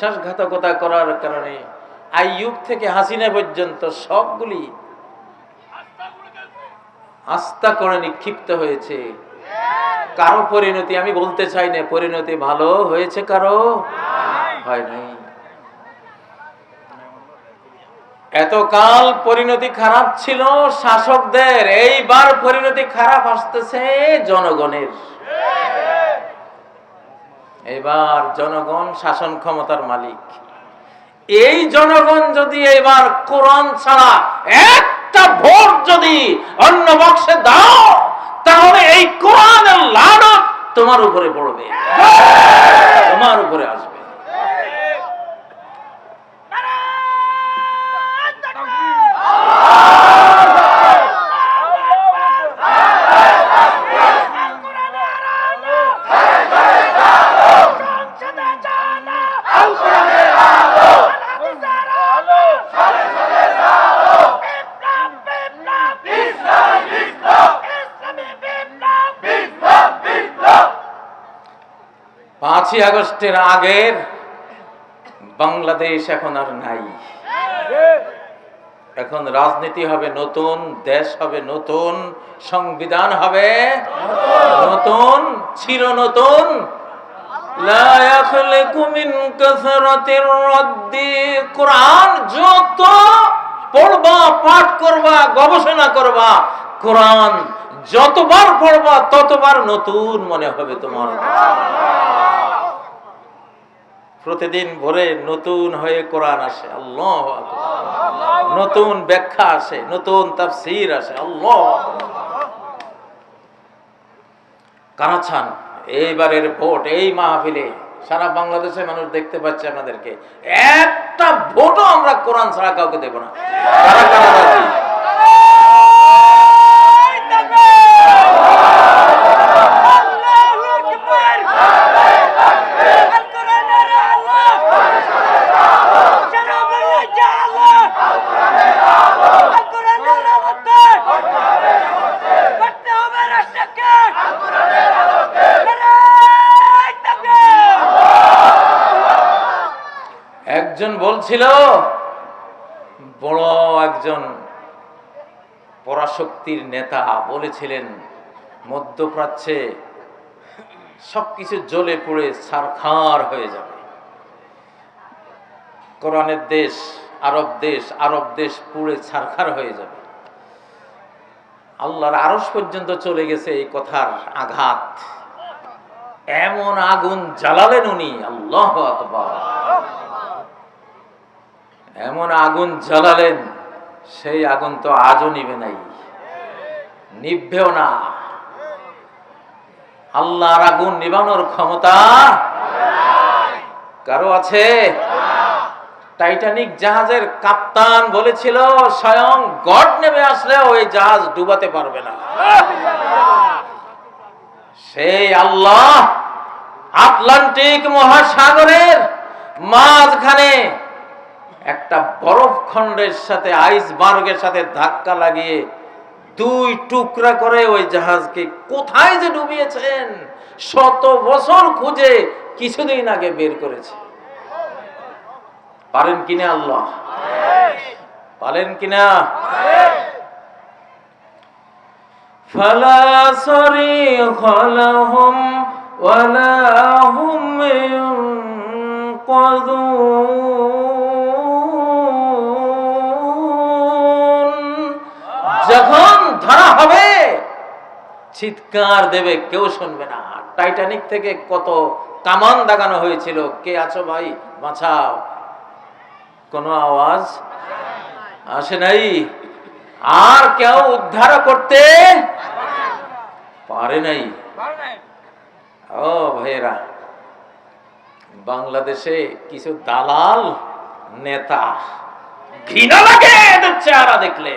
বিশ্বাসঘাতকতা করার কারণে আইয়ুব থেকে হাসিনা পর্যন্ত সবগুলি আস্থা করে নিক্ষিপ্ত হয়েছে। কারও পরিণতি আমি বলতে চাই না, পরিণতি ভালো হয়েছে কারও? হয় নাই। এতকাল পরিণতি খারাপ ছিল শাসকদের, এইবার পরিণতি খারাপ আসতেছে জনগণের। এবার জনগণ শাসন ক্ষমতার মালিক। এই জনগণ যদি এবার কোরআন ছাড়া একটা ভোট যদি অন্য বক্সে দাও, তাহলে এই কোরআনের লানত তোমার উপরে পড়বে। তোমার উপরে আসবে। পাঁচই আগস্টের আগের বাংলাদেশ এখন আর নাই। এখন রাজনীতি হবে নতুন, দেশ হবে নতুন, সংবিধান হবে নতুন, চির নতুন। কোরআন যত পড়বা, পাঠ করবা, গবেষণা করবা, কোরআন যতবার পড়বা, ততবার নতুন মনে হবে তোমার। প্রতিদিন ভোরে নতুন হয়ে কোরআন আসে, আল্লাহ নতুন ব্যাখ্যা আসে, নতুন তাফসীর আসে, আল্লাহ কানাছান এইবারের ভোট, এই মাহফিলে সারা বাংলাদেশের মানুষ দেখতে পাচ্ছে আপনাদেরকে একটা ভোটও আমরা কোরআন ছাড়া কাউকে দেব না। একজন বলছিল, বড় একজন পরাশক্তির নেতা বলেছিলেন, মধ্যপ্রাচ্যে সবকিছু জ্বলে পড়ে সারখার হয়ে যাবে। কোরআনের দেশ, আরব দেশ আরব দেশ পুড়ে ছারখার হয়ে যাবে। আল্লাহর আরস পর্যন্ত চলে গেছে এই কথার আঘাত। এমন আগুন জ্বালালেন উনি, আল্লাহ আকবার। এমন আগুন জ্বালালেন, সেই আগুন তো আজও নিবে নাই। নিভবেও না। আল্লাহর আগুন নিবানোর ক্ষমতা কারও আছে? টাইটানিক জাহাজের কাপ্তান বলেছিল, স্বয়ং গড নেমে আসলে ওই জাহাজ ডুবাতে পারবে না। সেই আল্লাহ আটলান্টিক মহাসাগরের মাঝখানে একটা বরফ খণ্ডের সাথে আইসবার্গের সাথে ধাক্কা লাগিয়ে দুই টুকরা করে ওই জাহাজকে কোথায় যে ডুবিয়েছেন শত বছর খুঁজে কিছুদিন আগে বের করেছে পারেন কিনা আল্লাহ পারেন কিনা فلا صريخ لهم ولا هم ينقذون হবে। চিৎকার দেবে, কেউ শুনবে না। টাইটানিক থেকে কত কামান দাগানো হয়েছিল। কে আছো ভাই? বাঁচাও। কোনো আওয়াজ? আসে নাই। আর কেউ উদ্ধার করতে পারে নাই। ও ভাইয়েরা, বাংলাদেশে কিছু দালাল নেতা ঘৃণা লাগে এদের চেহারা দেখলে।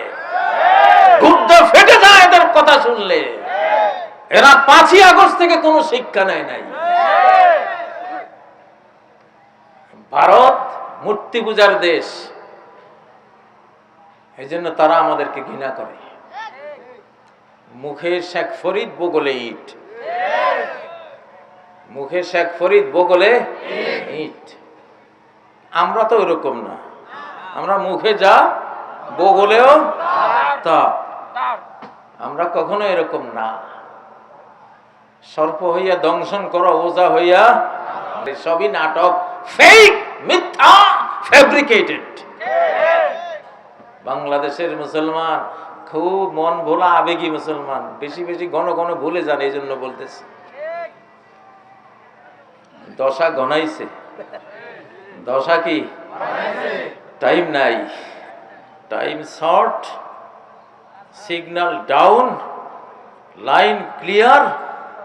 যায় এদের কথা শুনলে, এরা পাঁচই আগস্ট থেকে কোনো শিক্ষা নেয় নাই। ভারত মূর্তি পূজার দেশ, এই জন্য তারা আমাদেরকে ঘৃণা করে। মুখে শেখ ফরিদ, বগলে ইট। মুখে শেখ ফরিদ, বগলে ইট। আমরা তো ওরকম না। আমরা মুখে যা, বগলেও তা। আমরা কখনো এরকম না। সর্প হইয়া দংশন করো ওজা হইয়া। সবই নাটক ফেক মিথ্যা ফেব্রিকেটেড বাংলাদেশের মুসলমান খুব মন ভোলা আবেগী মুসলমান। বেশি বেশি ঘন ঘন ভুলে যান এই জন্য বলতেছে। দশা গনাইছে। দশা কি? টাইম নাই। Time short signal down line clear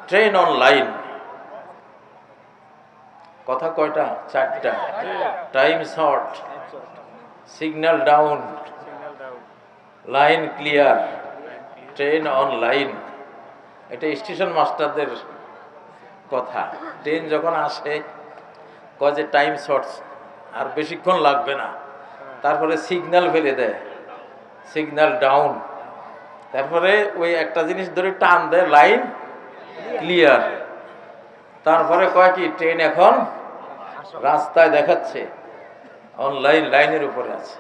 train on line কথা কয়টা? চারটা। Time short signal down line clear train on line এটা স্টেশন মাস্টারদের কথা। ট্রেন যখন আসে, কয় যে টাইম শর্টস আর বেশিক্ষণ লাগবে না। তারপরে সিগন্যাল ফেলে দেয়। সিগন্যাল ডাউন তারপরে ওই একটা জিনিস ধরে টান দেয় লাইন ক্লিয়ার তারপরে কয় কি ট্রেন এখন রাস্তায় দেখাচ্ছে অনলাইন লাইনের উপরে আছে।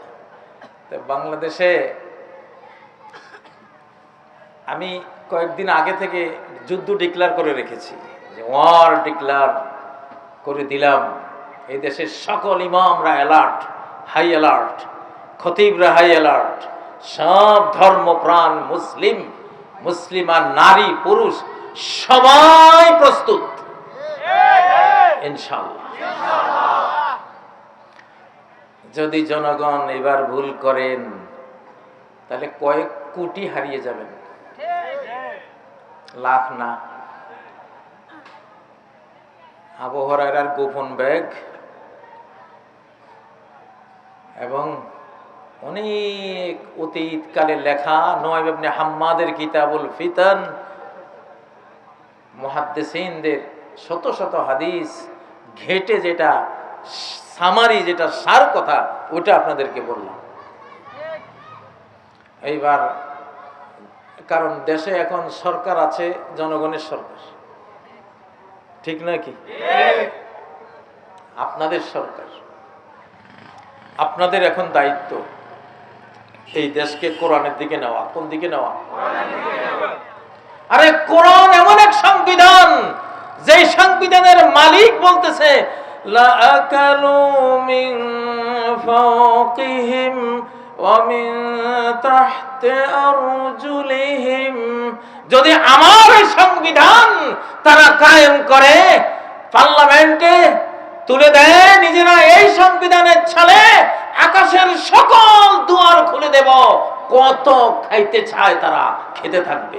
তো বাংলাদেশে আমি কয়েকদিন আগে থেকে যুদ্ধ ডিক্লার করে রেখেছি, যে ওয়ার ডিক্লার করে দিলাম। এই দেশের সকল ইমামরা অ্যালার্ট হাই অ্যালার্ট খতিবরা হাই অ্যালার্ট সব ধর্মপ্রাণ মুসলিম মুসলিম আর নারী, পুরুষ, সবাই প্রস্তুত। ইনশাল্লাহ যদি জনগণ এবার ভুল করেন, তাহলে কয়েক কোটি হারিয়ে যাবেন। লাখ না। আবহাওয়ার গোপন ব্যাগ এবং অনেক অতীতকালে লেখা নয় হাম্মাদের কিতাবুল ফিতান। মহাদ্দেসিনদের শত শত হাদিস, ঘেটে যেটা, সামারি যেটা, সার কথা ওটা আপনাদেরকে বললাম। এইবার, কারণ দেশে এখন সরকার আছে, জনগণের সরকার। ঠিক নাকি আপনাদের সরকার। আপনাদের এখন দায়িত্ব। এই দেশকে কোরআনের দিকে নেওয়া, কোন দিকে নেওয়া? আরে কোরআন এমন এক সংবিধান যে সংবিধানের মালিক বলতেছে যদি আমার সংবিধান তারা কায়েম করে, পার্লামেন্টে তুলে দেয়, নিজেরা এই সংবিধানের ছলে আকাশের সকল দুয়ার খুলে দেব। কত খাইতে চায় তারা, খেতে থাকবে।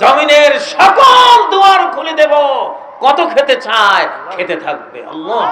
জমিনের সকল দুয়ার খুলে দেব। কত খেতে চায়, খেতে থাকবে। আল্লাহ